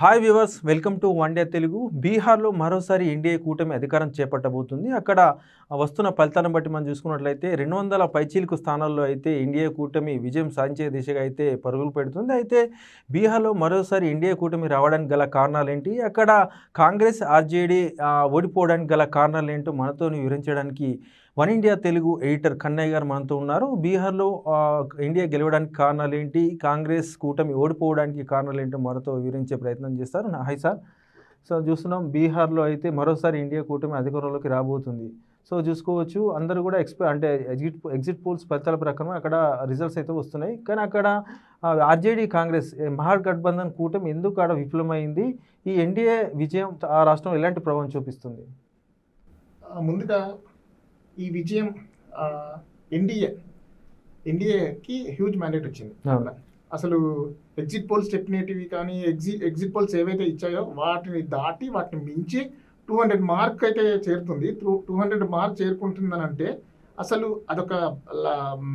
Hi viewers welcome to one day Telugu బీహార్లో మరోసారి NDA కూటమి అధికారం చేపట్టబోతుంది. అక్కడ వస్తున్న ఫలితాలను బట్టి మనం చూసుకున్నట్లయితే రెండు వందల పైచీలకు స్థానాల్లో అయితే ఎన్డీఏ కూటమి విజయం సాధించే దిశగా అయితే పరుగులు పెడుతుంది. అయితే బీహార్లో మరోసారి ఎన్డీఏ కూటమి రావడానికి గల కారణాలు ఏంటి అక్కడ కాంగ్రెస్ ఆర్జేడీ ఓడిపోవడానికి గల కారణాలు ఏంటో మనతో వివరించడానికి One India Telugu editor Kannaiah garu మనతో ఉన్నారు. బీహార్లో ఇండియా గెలవడానికి కారణాలు ఏంటి కాంగ్రెస్ కూటమి ఓడిపోవడానికి కారణాలు ఏంటో మరోతో వివరించే ప్రయత్నం చేస్తారు. నా- హాయ్ సార్. సో చూస్తున్నాం బీహార్లో అయితే మరోసారి ఇండియా కూటమి అధికారంలోకి రాబోతుంది. సో చూసుకోవచ్చు అందరూ కూడా ఎక్స్పె అంటే ఎగ్జిట్ ఎగ్జిట్ పోల్స్ ఫలితాల ప్రకారం అక్కడ రిజల్ట్స్ అయితే వస్తున్నాయి. కానీ అక్కడ ఆర్జేడీ కాంగ్రెస్ మహాగఠబంధన్ కూటమి ఎందుకు అక్కడ విఫలమైంది? ఈ ఎన్డీఏ విజయం ఆ రాష్ట్రంలో ఎలాంటి ప్రభావం చూపిస్తుంది? ముందుగా ఈ విజయం ఎన్డీఏ ఎన్డీఏకి హ్యూజ్ మ్యాండేట్ వచ్చింది. అసలు ఎగ్జిట్ పోల్స్ చెప్పినవి కానీ ఎగ్జిట్ ఎగ్జిట్ పోల్స్ ఏవైతే ఇచ్చాయో వాటిని దాటి వాటిని మించి టూ హండ్రెడ్ మార్క్ అయితే చేరుతుంది. టూ హండ్రెడ్ మార్క్ చేరుకుంటుందని అంటే అసలు అదొక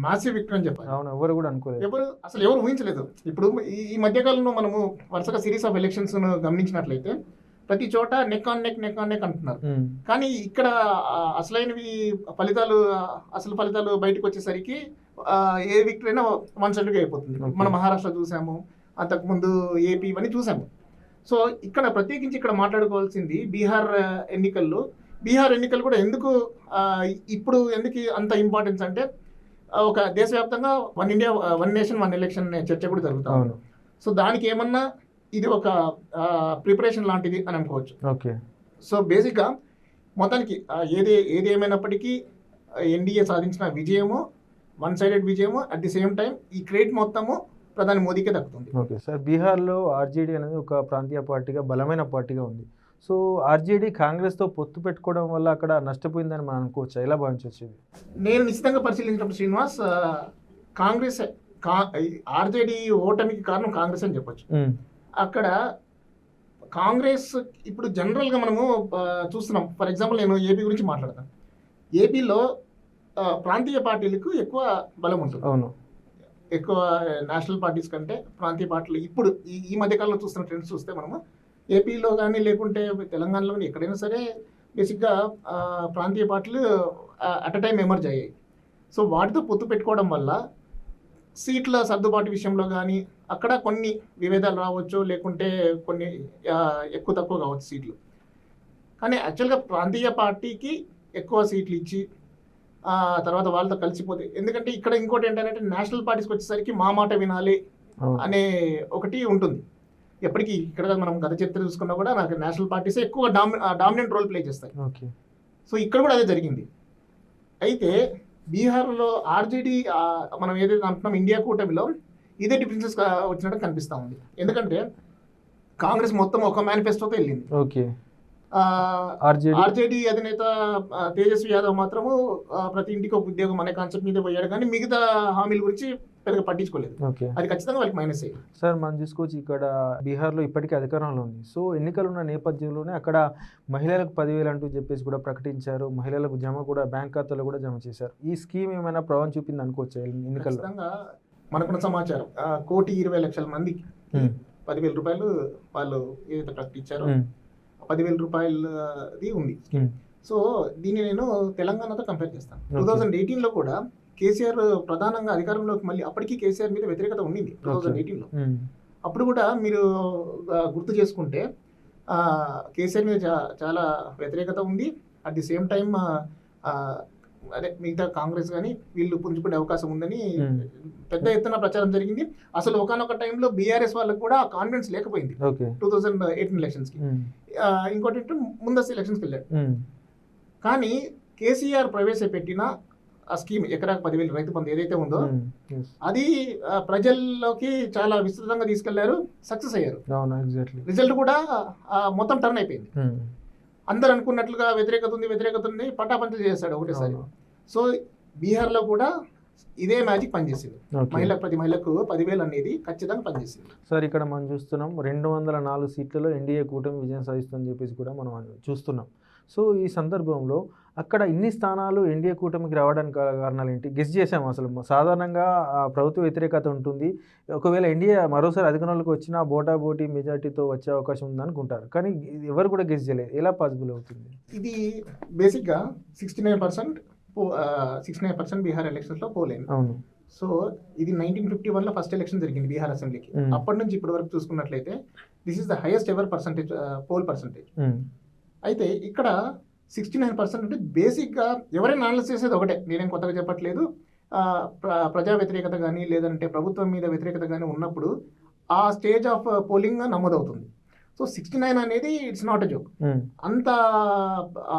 మ్యాసివ్ విక్టరీ అని చెప్పాలి. అవును ఎవరు కూడా అనుకోలేదు. ఎవరు అసలు ఎవరు ఊహించలేదు. ఇప్పుడు ఈ ఈ మధ్యకాలంలో మనము వరుసగా సిరీస్ ఆఫ్ ఎలక్షన్స్ గమనించినట్లయితే ప్రతి చోట neck on neck neck on neck అంటున్నారు. కానీ ఇక్కడ అసలైనవి ఫలితాలు అసలు ఫలితాలు బయటకు వచ్చేసరికి ఏ విక్టరీ అయినా వన్ సైడ్గా అయిపోతుంది. మనం మహారాష్ట్ర చూసాము అంతకుముందు ఏపీ ఇవన్నీ చూసాము. సో ఇక్కడ ప్రత్యేకించి ఇక్కడ మాట్లాడుకోవాల్సింది బీహార్ ఎన్నికల్లో. బీహార్ ఎన్నికలు కూడా ఎందుకు ఇప్పుడు ఎందుకు అంత ఇంపార్టెన్స్ అంటే ఒక దేశవ్యాప్తంగా one India one nation one election చర్చ కూడా జరుగుతుంది అవును. సో దానికి ఏమన్నా ఇది ఒక ప్రిపరేషన్ లాంటిది అని అనుకోవచ్చు. ఓకే. సో బేసిక్గా మొత్తానికి ఏది ఏది ఏమైనప్పటికీ ఎన్డీఏ సాధించిన విజయము వన్ సైడెడ్ విజయము అట్ ది సేమ్ టైం ఈ క్రెడిట్ మొత్తము ప్రధాని మోదీకే దక్కుతుంది. ఓకే. సార్ బీహార్లో ఆర్జేడీ అనేది ఒక ప్రాంతీయ పార్టీగా బలమైన పార్టీగా ఉంది. సో ఆర్జేడీ కాంగ్రెస్తో పొత్తు పెట్టుకోవడం వల్ల అక్కడ నష్టపోయిందని మనం అనుకోవచ్చు? ఎలా భావించవచ్చు నేను నిశ్చితంగా పరిశీలించినప్పుడు శ్రీనివాస్ కాంగ్రెస్ కా ఆర్జేడీ ఓటమికి కారణం కాంగ్రెస్ అని చెప్పొచ్చు. అక్కడ కాంగ్రెస్ ఇప్పుడు జనరల్గా మనము చూస్తున్నాం. ఫర్ ఎగ్జాంపుల్ నేను ఏపీ గురించి మాట్లాడతాను ఏపీలో ప్రాంతీయ పార్టీలకు ఎక్కువ బలం ఉంటుంది. అవును. ఎక్కువ నేషనల్ పార్టీస్ కంటే ప్రాంతీయ పార్టీలు ఇప్పుడు ఈ ఈ మధ్యకాలంలో చూస్తున్న ట్రెండ్స్ చూస్తే మనము ఏపీలో కానీ లేకుంటే తెలంగాణలో కానీ ఎక్కడైనా సరే బేసిక్గా ప్రాంతీయ పార్టీలు అట్ అ టైం ఎమర్జ్ అయ్యాయి. సో వాటితో పొత్తు పెట్టుకోవడం వల్ల సీట్ల సర్దుబాటు విషయంలో కానీ అక్కడ కొన్ని విభేదాలు రావచ్చు లేకుంటే కొన్ని ఎక్కువ తక్కువ కావచ్చు సీట్లు. కానీ యాక్చువల్గా ప్రాంతీయ పార్టీకి ఎక్కువ సీట్లు ఇచ్చి తర్వాత వాళ్ళతో కలిసిపోతే ఎందుకంటే ఇక్కడ ఇంకోటి ఏంటంటే నేషనల్ పార్టీస్కి వచ్చేసరికి మా మాట వినాలి అనే ఒకటి ఉంటుంది. ఎప్పటికీ ఇక్కడ మనం గత చరిత్ర చూసుకున్నా కూడా నాకు నేషనల్ పార్టీసే ఎక్కువ డామి డామినెంట్ రోల్ ప్లే చేస్తాయి. ఓకే. సో ఇక్కడ కూడా అదే జరిగింది. అయితే బీహార్లో ఆర్జేడీ మనం ఏదైతే అంటున్నాం ఇండియా కూటమిలో ఇదే డిఫరెన్సెస్ వచ్చినట్టు కనిపిస్తూ ఉంది. ఎందుకంటే కాంగ్రెస్ మొత్తం ఒక మేనిఫెస్టోతో వెళ్ళింది. ఓకే. ఆర్జేడీ? ఆర్జేడీ అధినేత తేజస్వి యాదవ్ మాత్రము ప్రతి ఇంటికి ఒక ఉద్యోగం అనే కాన్సెప్ట్ మీద పోయాడు. కానీ మిగతా హామీల గురించి పెద్దగా పట్టించుకోలేదు. అది ఖచ్చితంగా వాళ్ళకి మైనస్ అయ్యింది సార్ మనం చూసుకోవచ్చు ఇక్కడ బీహార్లో ఇప్పటికీ అధికారంలో ఉంది. సో ఎన్నికలు ఉన్న నేపథ్యంలోనే అక్కడ మహిళలకు పదివేలు అంటూ చెప్పేసి కూడా ప్రకటించారు. మహిళలకు జమ కూడా బ్యాంక్ ఖాతాలో కూడా జమ చేశారు. ఈ స్కీమ్ ఏమైనా ప్రభావం చూపింది అనుకోవచ్చు ఎన్నికల్లో? మనకున్న సమాచారం. కోటి ఇరవై లక్షల మందికి పదివేల రూపాయలు వాళ్ళు ఏదైతే ప్రకటించారో పదివేల రూపాయలది ఉంది. సో దీన్ని నేను తెలంగాణతో కంపేర్ చేస్తాను. టూ థౌజండ్ ఎయిటీన్లో కూడా కేసీఆర్ ప్రధానంగా అధికారంలోకి మళ్ళీ అప్పటికీ కేసీఆర్ మీద వ్యతిరేకత ఉండింది టూ థౌజండ్ ఎయిటీన్లో. అప్పుడు కూడా మీరు గుర్తు చేసుకుంటే కేసీఆర్ మీద చాలా వ్యతిరేకత ఉంది. అట్ ది సేమ్ టైం అదే మిగతా కాంగ్రెస్ కానీ వీళ్ళు పుంజుకునే అవకాశం ఉందని. పెద్ద ఎత్తున ప్రచారం జరిగింది. అసలు ఒకనొక టైంలో బీఆర్ఎస్ వాళ్ళకు కూడా కాన్ఫిడెన్స్ లేకపోయింది. టూ థౌజండ్ ఎయిటీన్ ఎలక్షన్స్కి ఉమ్, ఇంకోటి ముందస్తు ఎలక్షన్స్కి వెళ్ళాడు ఉమ్, కానీ కేసీఆర్ ప్రవేశపెట్టిన స్కీమ్ ఎకరాకు పదివేలు రైతు బంధు ఏదైతే ఉందో. అది ఆ, ప్రజల్లోకి చాలా విస్తృతంగా తీసుకెళ్ళారు సక్సెస్ అయ్యారు. రిజల్ట్ కూడా ఆ, మొత్తం టర్న్ అయిపోయింది. అందరు అనుకున్నట్లుగా వ్యతిరేకత ఉంది వ్యతిరేకత ఉంది పటాపంచలు చేశాడు ఒకటేసారి. సో బీహార్లో కూడా ఇదే మ్యాజిక్ పనిచేసింది. మహిళ ప్రతి మహిళకు పదివేలు అనేది ఖచ్చితంగా పనిచేసింది. సార్ ఇక్కడ మనం చూస్తున్నాం రెండు వందల నాలుగు సీట్లలో ఎన్డీఏ కూటమి విజయం సాధిస్తుందని చెప్పేసి కూడా మనం చూస్తున్నాం. సో ఈ సందర్భంలో అక్కడ ఇన్ని స్థానాలు ఎన్డీఏ కూటమికి రావడానికి కారణాలు ఏంటి? గెస్ చేసాము అసలు. సాధారణంగా ప్రభుత్వ వ్యతిరేకత ఉంటుంది. ఒకవేళ ఎన్డీఏ మరోసారి అధికారంలోకి వచ్చినా బోటా బోటీ మెజార్టీతో వచ్చే అవకాశం ఉంది అనుకుంటారు. కానీ ఎవరు కూడా గెస్ చేయలేదు. ఎలా పాసిబుల్ అవుతుంది? ఇది బేసిక్గా sixty nine percent sixty nine percent Bihar ఎలక్షన్స్లో పోలేదు అవును. సో ఇది నైన్టీన్ ఫిఫ్టీ వన్లో ఫస్ట్ ఎలక్షన్ జరిగింది బీహార్ అసెంబ్లీకి. అప్పటి నుంచి ఇప్పటి వరకు చూసుకున్నట్లయితే this is the highest ever percentage poll percentage అయితే ఇక్కడ సిక్స్టీ నైన్ పర్సెంట్ అంటే బేసిక్గా ఎవరైనా అనలైజ్ చేసేది ఒకటే. నేనేం కొత్తగా చెప్పట్లేదు. ప్రజా వ్యతిరేకత కానీ లేదంటే ప్రభుత్వం మీద వ్యతిరేకత కానీ ఉన్నప్పుడు ఆ స్టేజ్ ఆఫ్ పోలింగ్ నమోదవుతుంది. సో సిక్స్టీ నైన్ అనేది ఇట్స్ నాట్ ఎ జోక్ అంత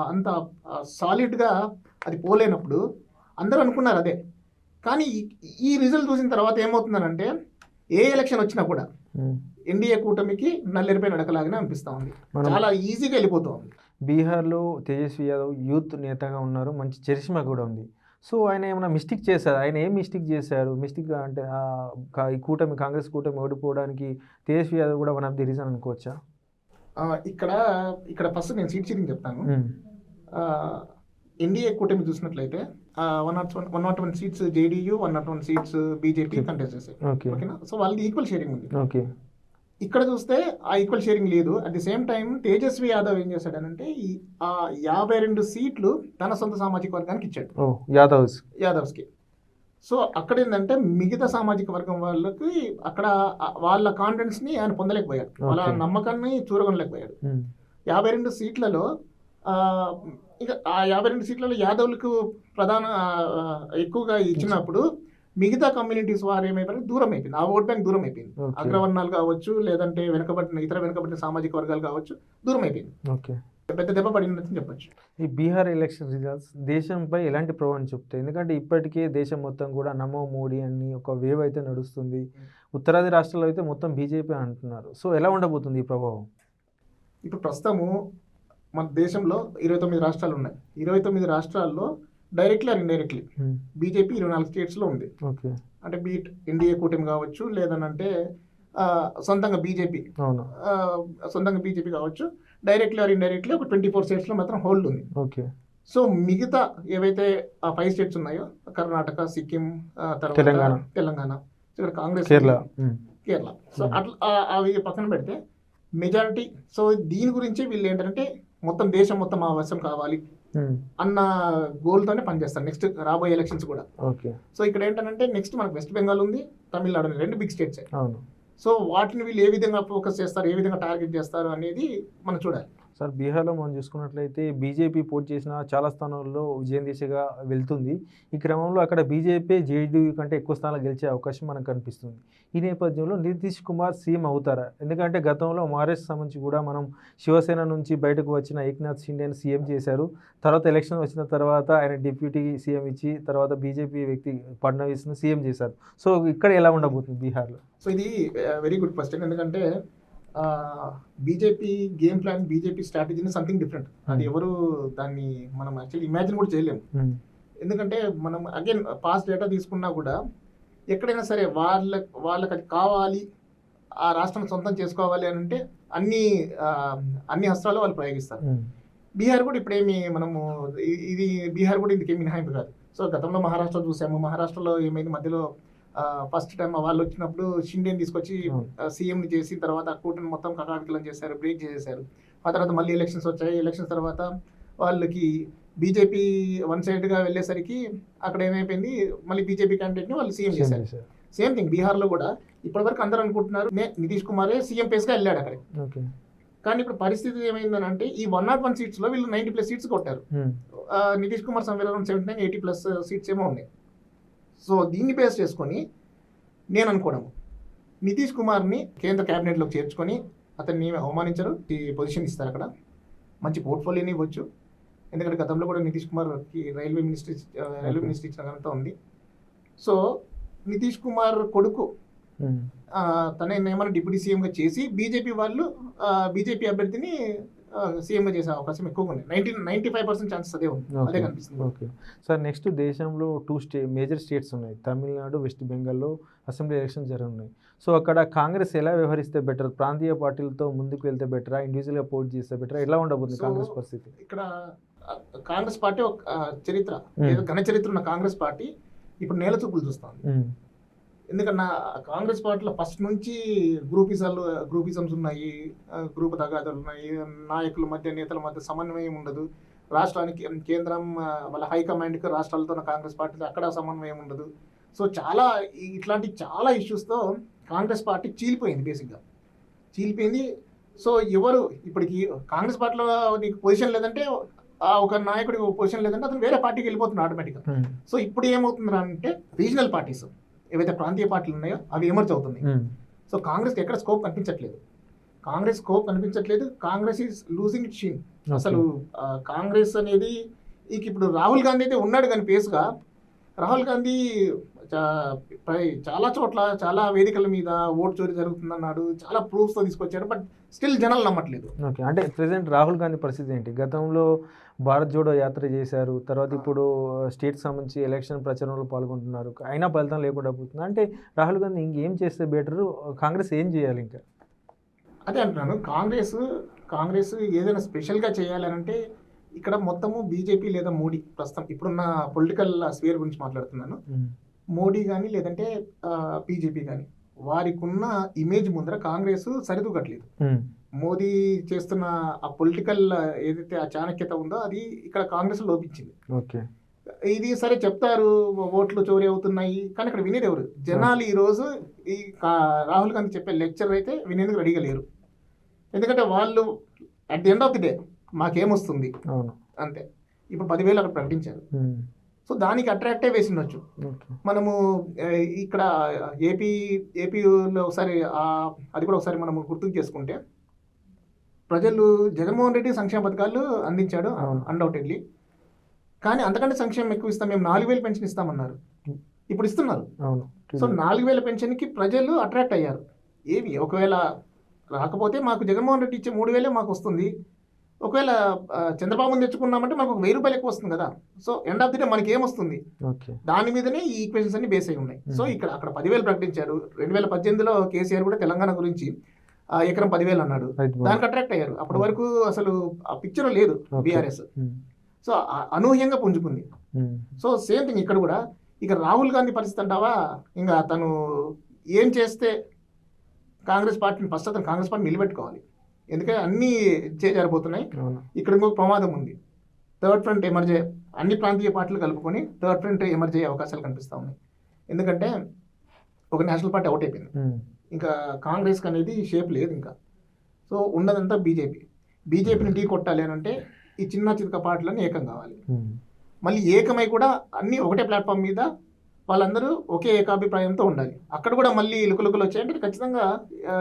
అంత సాలిడ్గా అది పోలేనప్పుడు అందరూ అనుకున్నారు అదే. కానీ ఈ- రిజల్ట్ చూసిన తర్వాత ఏమవుతుందనంటే ఏ ఎలక్షన్ వచ్చినా కూడా ఉమ్. ఎన్డీఏ కూటమికి నల్లెరిపై నడకలాగానే అనిపిస్తా ఉంది. చాలా ఈజీగా వెళ్ళిపోతూ ఉంది. బీహార్లో తేజస్వి యాదవ్ యూత్ నేతగా ఉన్నారు. మంచి చరిష్మా కూడా ఉంది. సో ఆయన ఏమైనా మిస్టేక్ చేశారు? ఆయన ఏం మిస్టేక్ చేశారు? మిస్టేక్ అంటే ఈ కూటమి కాంగ్రెస్ కూటమి ఓడిపోవడానికి తేజస్వి యాదవ్ కూడా వన్ ఆఫ్ ది రీజన్ అనుకోవచ్చా? ఇక్కడ ఇక్కడ ఫస్ట్ నేను సీట్ షేరింగ్ చెప్తాను. ఎన్డీఏ కూటమి చూసినట్లయితే one not one one not one seats JDU one not one seats BJP contest చేశాయి. ఓకే. ఓకేనా? సో వాళ్ళది ఈక్వల్ షేరింగ్ ఉంది. ఓకే. ఇక్కడ చూస్తే ఆ ఈక్వల్ షేరింగ్ లేదు. At the same time Tejashwi Yadav ఏం చేశాడనంటే ఈ ఆ యాభై రెండు సీట్లు తన సొంత సామాజిక వర్గానికి ఇచ్చాడు. యాదవ్స్. యాదవ్స్కి. సో అక్కడ ఏంటంటే మిగతా సామాజిక వర్గం వాళ్ళకి అక్కడ వాళ్ళ కాన్ఫిడెన్స్ని ఆయన పొందలేకపోయాడు. వాళ్ళ. నమ్మకాన్ని చూరగొనలేకపోయాడు. యాభై రెండు సీట్లలో ఆ, ఇక ఆ యాభై రెండు సీట్లలో యాదవులకు ప్రధాన ఎక్కువగా ఇచ్చినప్పుడు మిగతా కమ్యూనిటీస్ వారు ఏమైపోయారు? దూరం అయిపోయింది ఆ ఓట్ బ్యాంక్ దూరం అయిపోయింది అగ్రవర్ణాలు కావచ్చు లేదంటే వెనకబడిన ఇతర వెనకబడిన సామాజిక వర్గాలు కావచ్చు దూరం అయిపోయింది ఓకే. పెద్ద దెబ్బ పడినట్టు చెప్పొచ్చు. ఈ బీహార్ ఎలక్షన్ రిజల్ట్స్ దేశంపై ఎలాంటి ప్రభావం చూపుతాయి? ఎందుకంటే ఇప్పటికే దేశం మొత్తం కూడా నమో మోడీ అని ఒక వేవ్ అయితే నడుస్తుంది. ఉత్తరాది రాష్ట్రాల్లో అయితే మొత్తం బీజేపీ అంటున్నారు. సో ఎలా ఉండబోతుంది ఈ ప్రభావం? ఇప్పుడు ప్రస్తుతము మన దేశంలో ఇరవై తొమ్మిది రాష్ట్రాలు ఉన్నాయి. ఇరవై తొమ్మిది రాష్ట్రాల్లో డైరెక్ట్లీ ఆర్ ఇండైరెక్ట్లీ బీజేపీ ఇరవై నాలుగు స్టేట్స్లో ఉంది. ఓకే అంటే బీట్ ఎన్డీఏ కూటమి కావచ్చు లేదనంటే సొంతంగా బీజేపీ సొంతంగా బీజేపీ కావచ్చు. డైరెక్ట్లీ ఆర్ ఇండైరెక్ట్లీ ఒక ట్వంటీ ఫోర్ స్టేట్స్లో మాత్రం హోల్డ్ ఉంది. ఓకే సో మిగతా ఏవైతే ఆ ఫైవ్ స్టేట్స్ ఉన్నాయో కర్ణాటక సిక్కిం తర్వాత తెలంగాణ. ఇక్కడ Congress Kerala. Um, Kerala. So Hmm. అట్లా అవి పక్కన పెడితే మెజారిటీ సో దీని గురించి వీళ్ళు ఏంటంటే మొత్తం దేశం మొత్తం వశం కావాలి. అన్న గోల్తోనే పనిచేస్తారు. నెక్స్ట్ రాబోయే ఎలక్షన్స్ కూడా. సో ఇక్కడ ఏంటంటే నెక్స్ట్ మనకు వెస్ట్ బెంగాల్ ఉంది తమిళనాడు రెండు బిగ్ స్టేట్స్ సో వాటిని వీళ్ళు ఏ విధంగా ఫోకస్ చేస్తారు ఏ విధంగా టార్గెట్ చేస్తారు అనేది మనం చూడాలి. సార్ బీహార్లో మనం చూసుకున్నట్లయితే బీజేపీ పోటీ చేసిన చాలా స్థానాల్లో విజయం దిశగా వెళ్తుంది. ఈ క్రమంలో అక్కడ బీజేపీ జేడీయూ కంటే ఎక్కువ స్థానాలు గెలిచే అవకాశం మనకు కనిపిస్తుంది. ఈ నేపథ్యంలో నితీష్ కుమార్ సీఎం అవుతారా? ఎందుకంటే గతంలో మహారాష్ట్ర సంబంధించి కూడా మనం శివసేన నుంచి బయటకు వచ్చిన ఏక్నాథ్ షిండేని సీఎం చేశారు. తర్వాత ఎలక్షన్ వచ్చిన తర్వాత ఆయన డిప్యూటీ సీఎం ఇచ్చి తర్వాత బీజేపీ వ్యక్తి ఫడ్నవీస్ను సీఎం చేశారు. సో ఇక్కడ ఎలా ఉండబోతుంది బీహార్లో? సో ఇది వెరీ గుడ్ క్వశ్చన్. ఎందుకంటే బీజేపీ గేమ్ ప్లాన్ బీజేపీ స్ట్రాటజీని సంథింగ్ డిఫరెంట్ అది Hmm. ఎవరు దాన్ని మనం యాక్చువల్లీ ఇమాజిన్ కూడా చేయలేము. ఉమ్, ఎందుకంటే మనం అగైన్ పాస్ట్ డేటా తీసుకున్నా కూడా ఎక్కడైనా సరే వాళ్ళ వాళ్ళకి అది కావాలి ఆ రాష్ట్రం సొంతం చేసుకోవాలి అని అంటే అన్ని అన్ని అస్త్రాలు వాళ్ళు ప్రయోగిస్తారు. ఉమ్, బీహార్ కూడా ఇప్పుడేమి మనము ఇది బీహార్ కూడా ఇందుకేమి మినహాయింపు కాదు. సో గతంలో మహారాష్ట్ర చూసాము. మహారాష్ట్రలో ఏమైంది? మధ్యలో ఫస్ట్ టైం వాళ్ళు వచ్చినప్పుడు షిండేని తీసుకొచ్చి. సీఎంని చేసి తర్వాత ఆ కూటమి మొత్తం కకావికలం చేశారు బ్రేక్ చేసేసారు ఆ తర్వాత మళ్ళీ ఎలక్షన్స్ వచ్చాయి. ఎలక్షన్స్ తర్వాత వాళ్ళకి బీజేపీ వన్ సైడ్గా వెళ్ళేసరికి అక్కడ ఏమైపోయింది? మళ్ళీ బీజేపీ క్యాండిడేట్ని వాళ్ళు సీఎం చేశారు. సేమ్ థింగ్ బీహార్లో కూడా ఇప్పటివరకు అందరూ అనుకుంటున్నారు నితీష్ కుమారే సీఎం పేస్గా వెళ్ళాడు అక్కడ కానీ ఇప్పుడు పరిస్థితి ఏమైందని అంటే ఈ వన్ నాట్ వన్ సీట్స్లో వీళ్ళు నైంటీ ప్లస్ సీట్స్ కొట్టారు. ఆ, Nitish Kumar around seventy nine eighty plus seats ఏమో ఉన్నాయి. సో దీన్ని బేస్ చేసుకొని నేను అనుకోవడం నితీష్ కుమార్ని కేంద్ర క్యాబినెట్లోకి చేర్చుకొని అతన్ని అవమానించరు ఈ పొజిషన్ ఇస్తారు అక్కడ. మంచి పోర్ట్ఫోలియోని ఇవ్వచ్చు. ఎందుకంటే గతంలో కూడా నితీష్ కుమార్కి రైల్వే మినిస్ట్రీ రైల్వే. మినిస్ట్రీ ఇచ్చిన ఘనత ఉంది. సో నితీష్ కుమార్ కొడుకు తన ఏమైనా డిప్యూటీ సీఎంగా చేసి బీజేపీ వాళ్ళు బీజేపీ అభ్యర్థిని సీఎంగా చేసే అవకాశం ఎక్కువగా ఉంది. Ninety ninety five percent chances అదే ఉంది. అదే కనిపిస్తుంది. ఓకే. సార్ నెక్స్ట్ దేశంలో టూ స్టే మేజర్ స్టేట్స్ ఉన్నాయి. తమిళనాడు వెస్ట్ బెంగాల్లో అసెంబ్లీ ఎలక్షన్స్ జరగనున్నాయి. సో అక్కడ కాంగ్రెస్ ఎలా వ్యవహరిస్తే బెటర్? ప్రాంతీయ పార్టీలతో ముందుకు వెళ్తే బెటరా? ఇండివిజువల్గా పోటీ చేస్తే బెటరా? ఎలా ఉండబోతుంది కాంగ్రెస్ పరిస్థితి? ఇక్కడ కాంగ్రెస్ పార్టీ ఒక చరిత్ర. ఘన చరిత్ర ఉన్న కాంగ్రెస్ పార్టీ ఇప్పుడు నేల చూపులు చూస్తుంది ఉమ్, ఎందుకంటే నా కాంగ్రెస్ పార్టీలో ఫస్ట్ నుంచి గ్రూపిజాలు గ్రూపిజమ్స్ ఉన్నాయి గ్రూప్ తగాదాలు ఉన్నాయి నాయకుల మధ్య నేతల మధ్య సమన్వయం ఉండదు. రాష్ట్రానికి కేంద్రం వాళ్ళ హైకమాండ్కి రాష్ట్రాలతో కాంగ్రెస్ పార్టీ అక్కడ సమన్వయం ఉండదు. సో చాలా ఇట్లాంటి చాలా ఇష్యూస్తో కాంగ్రెస్ పార్టీ చీలిపోయింది బేసిక్గా. చీలిపోయింది. సో ఎవరు ఇప్పటికి కాంగ్రెస్ పార్టీలో నీకు పొజిషన్ లేదంటే ఆ ఒక నాయకుడికి పొజిషన్ లేదంటే అతను వేరే పార్టీకి వెళ్ళిపోతున్నాడు ఆటోమేటిక్గా. సో ఇప్పుడు ఏమవుతుందా అంటే రీజనల్ పార్టీస్. ఏవైతే ప్రాంతీయ పార్టీలు ఉన్నాయో అవి ఎమర్జ్ అవుతున్నాయి. ఉమ్, సో కాంగ్రెస్కి ఎక్కడ స్కోప్ కనిపించట్లేదు. కాంగ్రెస్ స్కోప్ కనిపించట్లేదు. Congress is losing it sheen అసలు కాంగ్రెస్ అనేది ఇక ఇప్పుడు రాహుల్ గాంధీ అయితే ఉన్నాడు కానీ పేస్గా రాహుల్ గాంధీ చాలా చోట్ల చాలా వేదికల మీద ఓటు చోరీ జరుగుతుందన్నాడు. చాలా ప్రూఫ్స్తో తీసుకొచ్చాడు బట్ స్టిల్ జనాలు నమ్మట్లేదు. ఓకే అంటే ప్రెసెంట్ రాహుల్ గాంధీ పరిస్థితి ఏంటి? గతంలో భారత్ జోడో యాత్ర చేశారు తర్వాత ఇప్పుడు స్టేట్ సంబంధించి ఎలక్షన్ ప్రచారంలో పాల్గొంటున్నారు. అయినా ఫలితం లేకుండా పోతుంది. అంటే రాహుల్ గాంధీ ఇంకేం చేస్తే బెటర్ కాంగ్రెస్ ఏం చేయాలి ఇంకా? అదే అంటున్నాను కాంగ్రెస్ కాంగ్రెస్ ఏదైనా స్పెషల్గా చేయాలనంటే ఇక్కడ మొత్తము బీజేపీ లేదా మోడీ ప్రస్తుతం ఇప్పుడున్న పొలిటికల్ స్ఫియర్ గురించి మాట్లాడుతున్నాను. మోడీ కానీ లేదంటే బీజేపీ కానీ వారికి ఉన్న ఇమేజ్ ముందర కాంగ్రెస్ సరిదూగట్లేదు. మోదీ చేస్తున్న ఆ పొలిటికల్ ఏదైతే ఆ చాణక్యత ఉందో అది ఇక్కడ కాంగ్రెస్ లోపించింది. ఓకే. ఇది సరే చెప్తారు ఓట్లు చోరీ అవుతున్నాయి కానీ ఇక్కడ వినేది ఎవరు? జనాలు ఈ రోజు ఈ రాహుల్ గాంధీ చెప్పే లెక్చర్ అయితే వినేందుకు రెడీగా లేరు. ఎందుకంటే వాళ్ళు at the end of the day మాకేమొస్తుంది? అవును. అంతే. ఇప్పుడు పదివేలు అక్కడ ప్రకటించారు సో దానికి అట్రాక్టే వేసిండొచ్చు. ఓకే. మనము ఇక్కడ ఏపీ ఏపీలో ఒకసారి అది కూడా ఒకసారి మనము గుర్తుకు చేసుకుంటే ప్రజలు జగన్మోహన్ రెడ్డి సంక్షేమ పథకాలు అందించాడు. అన్డౌటెడ్లీ కానీ అంతకంటే సంక్షేమం ఎక్కువ ఇస్తాం మేము నాలుగు వేలు పెన్షన్ ఇస్తామన్నారు. ఇప్పుడు ఇస్తున్నారు. అవును. సో నాలుగు వేల పెన్షన్కి ప్రజలు అట్రాక్ట్ అయ్యారు. ఏమి? ఒకవేళ రాకపోతే మాకు జగన్మోహన్ రెడ్డి ఇచ్చే మూడు వేలే మాకు వస్తుంది. ఒకవేళ చంద్రబాబుని తెచ్చుకున్నామంటే మనకు ఒక వెయ్యి రూపాయలు ఎక్కువ వస్తుంది కదా. So end of the day మనకి ఏమొస్తుంది? దాని మీదనే ఈ ఈక్వేషన్స్ అన్ని బేస్ అయి ఉన్నాయి. సో. ఇక్కడ అక్కడ పదివేలు ప్రకటించారు రెండు వేల పద్దెనిమిదిలో కేసీఆర్ కూడా తెలంగాణ గురించి ఎకరం పదివేలు అన్నాడు. దానికి అట్రాక్ట్ అయ్యారు. అప్పటి వరకు అసలు ఆ పిక్చర్ లేదు. బీఆర్ఎస్ సో అనూహ్యంగా పుంజుకుంది. సో సేమ్ థింగ్ ఇక్కడ కూడా. ఇక రాహుల్ గాంధీ పరిస్థితి అంటావా? ఇంకా తను ఏం చేస్తే కాంగ్రెస్ పార్టీని ఫస్ట్ అతను కాంగ్రెస్ పార్టీ నిలబెట్టుకోవాలి. ఎందుకంటే అన్నీ చేజారిపోతున్నాయి ఇక్కడ ఇంకొక ప్రమాదం ఉంది. థర్డ్ ఫ్రంట్ ఎమర్జ్ అన్ని ప్రాంతీయ పార్టీలు కలుపుకొని థర్డ్ ఫ్రంట్ ఎమర్జ్ అయ్యే అవకాశాలు కనిపిస్తూ ఉన్నాయి. ఎందుకంటే ఒక నేషనల్ పార్టీ అవుట్ అయిపోయింది. ఇంకా కాంగ్రెస్కి అనేది షేప్ లేదు ఇంకా. సో ఉన్నదంతా బీజేపీ. బీజేపీని ఢీ కొట్టాలి అని అంటే ఈ చిన్న చితక పార్టీలన్నీ ఏకం కావాలి. మళ్ళీ ఏకమై కూడా అన్ని ఒకటే ప్లాట్ఫామ్ మీద వాళ్ళందరూ ఒకే ఏకాభిప్రాయంతో ఉండాలి. అక్కడ కూడా మళ్ళీ లుకలుకలు వచ్చాయంటే ఖచ్చితంగా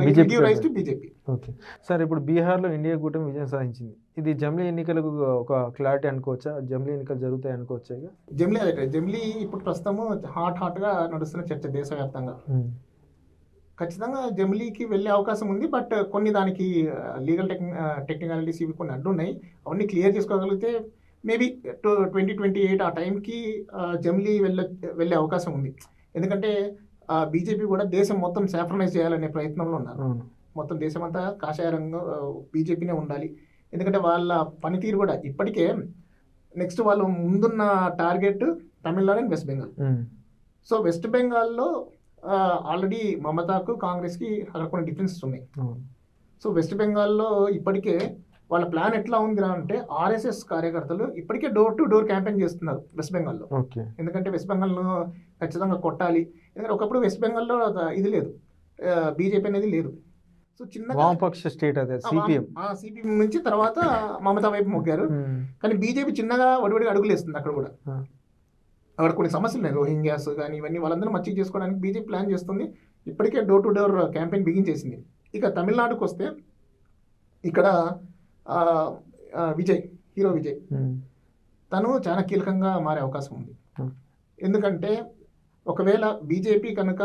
BJP give rise to BJP. Okay. Sir ఇప్పుడు బీహార్లో ఇండియా కూటమి విజయం సాధించింది. ఇది జమిలీ ఎన్నికలకు ఒక క్లారిటీ అనుకోవచ్చా? జమిలీ ఎన్నికలు జరుగుతాయి అనుకోవచ్చా ఇక? జమ్లీ అదే జమ్లీ ఇప్పుడు ప్రస్తుతము హాట్ హాట్గా నడుస్తున్న చర్చ దేశవ్యాప్తంగా. ఖచ్చితంగా జమిలీకి వెళ్ళే అవకాశం ఉంది. బట్ కొన్ని దానికి లీగల్ టెక్ టెక్నికాలిటీస్ ఇవి కొన్ని అడ్డు ఉన్నాయి అవన్నీ క్లియర్ చేసుకోగలిగితే మేబీ ట్వంటీ ట్వంటీ ఎయిట్ ఆ టైంకి జమిలీ వెళ్ళ వెళ్ళే అవకాశం ఉంది. ఎందుకంటే బీజేపీ కూడా దేశం మొత్తం సాఫ్రనైజ్ చేయాలనే ప్రయత్నంలో ఉన్నారు. మొత్తం దేశమంతా కాషాయ రంగం బీజేపీనే ఉండాలి. ఎందుకంటే వాళ్ళ పనితీరు కూడా ఇప్పటికే నెక్స్ట్ వాళ్ళు ముందున్న target Tamil Nadu and west Bengal. So west బెంగాల్లో ఆల్రెడీ మమతాకు కాంగ్రెస్కి అక్కడ కొన్ని డిఫరెన్సెస్ ఉన్నాయి. సో వెస్ట్ బెంగాల్లో ఇప్పటికే వాళ్ళ ప్లాన్ ఎట్లా ఉంది అంటే ఆర్ఎస్ఎస్ కార్యకర్తలు ఇప్పటికే డోర్ టు డోర్ క్యాంపెయిన్ చేస్తున్నారు వెస్ట్ బెంగాల్లో ఎందుకంటే వెస్ట్ బెంగాల్ను ఖచ్చితంగా కొట్టాలి. ఎందుకంటే ఒకప్పుడు వెస్ట్ బెంగాల్లో ఇది లేదు. బీజేపీ అనేది లేదు. సో చిన్నగా వామపక్ష స్టేట్ అదే సిపిఎం సిపిఎం నుంచి తర్వాత మమతా వైపు మొగ్గారు కానీ బీజేపీ చిన్నగా వడివడిగా అడుగులు వేస్తుంది అక్కడ కూడా. అక్కడ కొన్ని సమస్యలు ఉన్నాయి. రోహింగ్యాస్ కానీ ఇవన్నీ వాళ్ళందరూ మచ్చిక చేసుకోవడానికి బీజేపీ ప్లాన్ చేస్తుంది. ఇప్పటికే డోర్ టు డోర్ క్యాంపెయిన్ బిగించేసింది ఇక తమిళనాడుకు వస్తే ఇక్కడ విజయ్ హీరో విజయ్. తను చాలా కీలకంగా మారే అవకాశం ఉంది. ఎందుకంటే ఒకవేళ బీజేపీ కనుక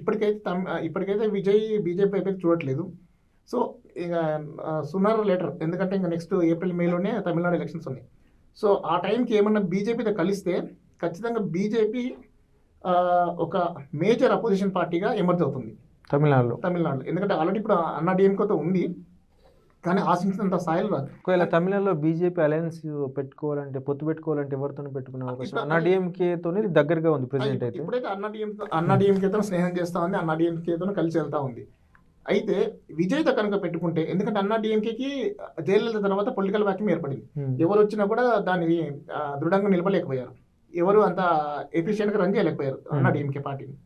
ఇప్పటికైతే తమ్ ఇప్పటికైతే విజయ్ బీజేపీ వైపు చూడట్లేదు. సో ఇక సునార్ లేటర్ ఎందుకంటే ఇంకా నెక్స్ట్ ఏప్రిల్ మేలోనే తమిళనాడు ఎలక్షన్స్ ఉన్నాయి. సో ఆ టైంకి ఏమన్నా బీజేపీతో కలిస్తే ఖచ్చితంగా బీజేపీ ఒక మేజర్ అపోజిషన్ పార్టీగా ఎమర్జ్ అవుతుంది. తమిళనాడులో. తమిళనాడులో. ఎందుకంటే ఆల్రెడీ ఇప్పుడు అన్నా డిఎంకేతో ఉంది. కానీ ఆశించినంత స్థాయిలో రాదు. ఒకవేళ తమిళనాడులో బీజేపీ అలయన్స్ పెట్టుకోవాలంటే పొత్తు పెట్టుకోవాలంటే ఎవరితో పెట్టుకునే అవకాశం ఇప్పుడు- అన్నా డిఎంకేతోనే దగ్గరగా ఉంది ప్రెసెంట్ అయితే. ఇప్పుడైతే అన్నా డిఎం అన్నా డిఎంకేతో స్నేహం చేస్తా ఉంది అన్నా డిఎంకేతో కలిసి వెళ్తా ఉంది. అయితే విజయ్తో కనుక పెట్టుకుంటే ఎందుకంటే అన్నా డిఎంకేకి జైలు తర్వాత పొలిటికల్ వాక్యం ఏర్పడింది. ఎవరు వచ్చినా కూడా దాన్ని దృఢంగా నిలబలేకపోయారు ఎవరు అంత ఎఫిషియెంట్గా రన్ చేయలేకపోయారు అన్నా డిఎంకే పార్టీని.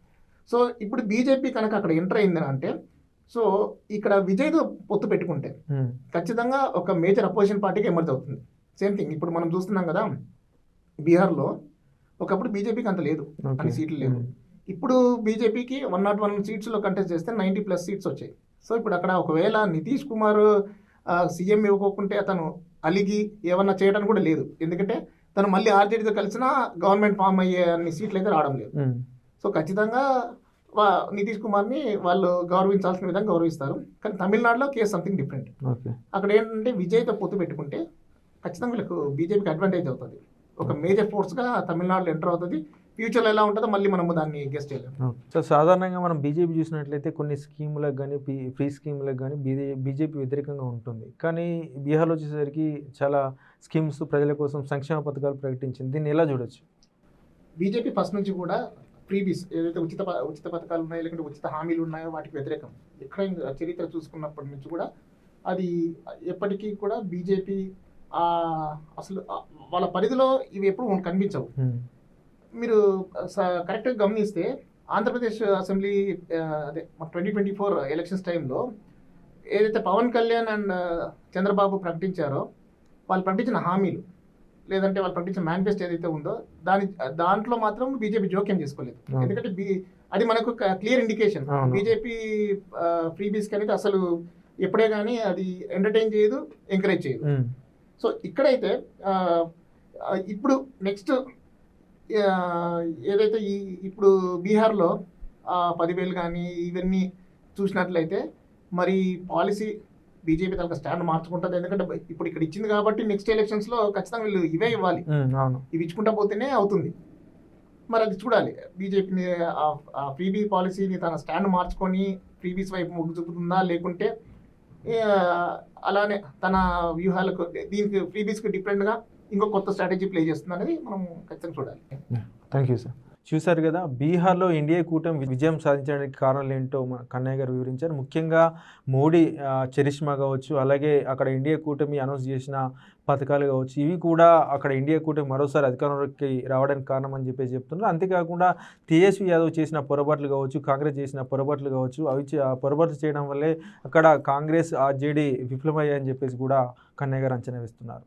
సో ఇప్పుడు బీజేపీ కనుక అక్కడ ఎంటర్ అయిందని అంటే సో ఇక్కడ విజయ్తో పొత్తు పెట్టుకుంటే. ఖచ్చితంగా ఒక మేజర్ అపోజిషన్ పార్టీకి ఎమర్జ్ అవుతుంది సేమ్ థింగ్ ఇప్పుడు మనం చూస్తున్నాం కదా బీహార్లో ఒకప్పుడు బీజేపీకి అంత లేదు. అన్ని సీట్లు లేవు. ఇప్పుడు బీజేపీకి వన్ నాట్ వన్ సీట్స్లో కంటెస్ట్ చేస్తే నైంటీ ప్లస్ సీట్స్ వచ్చాయి సో ఇప్పుడు అక్కడ ఒకవేళ నితీష్ కుమార్ సీఎం ఇవ్వకోకుంటే అతను అలిగి ఏమన్నా చేయడానికి కూడా లేదు ఎందుకంటే తను మళ్ళీ ఆర్జేడీతో కలిసినా గవర్నమెంట్ ఫామ్ అయ్యే అన్ని సీట్లు అయితే రావడం లేదు. సో ఖచ్చితంగా నితీష్ కుమార్ని వాళ్ళు గౌరవించాల్సిన విధంగా గౌరవిస్తారు. కానీ తమిళనాడులో కేసు సంథింగ్ డిఫరెంట్ అక్కడ ఏంటంటే విజయ్తో పొత్తు పెట్టుకుంటే ఖచ్చితంగా వీళ్ళకు బీజేపీకి అడ్వాంటేజ్ అవుతుంది. ఒక మేజర్ ఫోర్స్గా తమిళనాడులో ఎంటర్ అవుతుంది. ఫ్యూచర్లో ఎలా ఉంటుందో మళ్ళీ మనము దాన్ని గెస్ట్ చేయలేము. సో సాధారణంగా మనం బీజేపీ చూసినట్లయితే కొన్ని స్కీములకు కానీ ఫ్రీ స్కీములకు కానీ బీజే బీజేపీ వ్యతిరేకంగా ఉంటుంది. కానీ బీహార్లో వచ్చేసరికి చాలా స్కీమ్స్ ప్రజల కోసం సంక్షేమ పథకాలు ప్రకటించింది. దీన్ని ఎలా చూడొచ్చు? బీజేపీ ఫస్ట్ నుంచి కూడా ఫ్రీబీస్ ఏదైతే ఉచిత ఉచిత పథకాలు ఉన్నాయో లేకుంటే ఉచిత హామీలు ఉన్నాయో వాటికి వ్యతిరేకం ఎక్కడ చరిత్ర చూసుకున్నప్పటి నుంచి కూడా అది ఎప్పటికీ కూడా బీజేపీ అసలు వాళ్ళ పరిధిలో ఇవి ఎప్పుడు కనిపించవు. మీరు కరెక్ట్గా గమనిస్తే ఆంధ్రప్రదేశ్ అసెంబ్లీ అదే ట్వంటీ ట్వంటీ ఫోర్ ఎలక్షన్స్ టైంలో ఏదైతే పవన్ కళ్యాణ్ అండ్ చంద్రబాబు ప్రకటించారో వాళ్ళు ప్రకటించిన హామీలు లేదంటే వాళ్ళు ప్రకటించిన మేనిఫెస్టో ఏదైతే ఉందో దాని దాంట్లో మాత్రం బీజేపీ జోక్యం చేసుకోలేదు. ఎందుకంటే బీ అది మనకు క్లియర్ ఇండికేషన్. బీజేపీ ఫ్రీబీస్కి అనేది అసలు ఎప్పుడే కానీ అది ఎంటర్టైన్ చేయదు ఎంకరేజ్ చేయదు. సో ఇక్కడైతే ఇప్పుడు నెక్స్ట్ ఏదైతే ఈ ఇప్పుడు బీహార్లో పదివేలు కానీ ఇవన్నీ చూసినట్లయితే మరి పాలసీ బీజేపీ తనకు స్టాండ్ మార్చుకుంటుంది. ఎందుకంటే ఇప్పుడు ఇక్కడ ఇచ్చింది కాబట్టి నెక్స్ట్ ఎలక్షన్స్లో ఖచ్చితంగా వీళ్ళు ఇవే ఇవ్వాలి. ఇవి ఇచ్చుకుంటా పోతేనే అవుతుంది. మరి అది చూడాలి. బీజేపీని ఆ ఫ్రీబీ పాలసీని తన స్టాండ్ మార్చుకొని ఫ్రీబీస్ వైపు మొగ్గు చూపుతుందా? లేకుంటే అలానే తన వ్యూహాలకు దీనికి ఫ్రీబీస్కి డిఫరెంట్గా ఇంకో కొత్త స్ట్రాటజీ ప్లే చేస్తుంది అనేది మనం ఖచ్చితంగా చూడాలి. థ్యాంక్ యూ సార్ చూశారు కదా బీహార్లో ఎన్డీఏ కూటమి విజయం సాధించడానికి కారణాలు ఏంటో మన కన్నయ్య గారు వివరించారు. ముఖ్యంగా మోడీ చరిష్మా కావచ్చు అలాగే అక్కడ ఎన్డీఏ కూటమి అనౌన్స్ చేసిన పథకాలు కావచ్చు ఇవి కూడా అక్కడ ఇండియా కూటమి మరోసారి అధికారంలోకి రావడానికి కారణం అని చెప్పేసి చెప్తున్నారు. అంతేకాకుండా తేజస్వి యాదవ్ చేసిన పొరపాట్లు కావచ్చు కాంగ్రెస్ చేసిన పొరపాట్లు కావచ్చు అవి ఆ పొరపాట్లు చేయడం వల్లే అక్కడ కాంగ్రెస్ ఆర్జేడీ విఫలమయ్యాయని చెప్పేసి కూడా కన్నయ్య గారు అంచనా వేస్తున్నారు.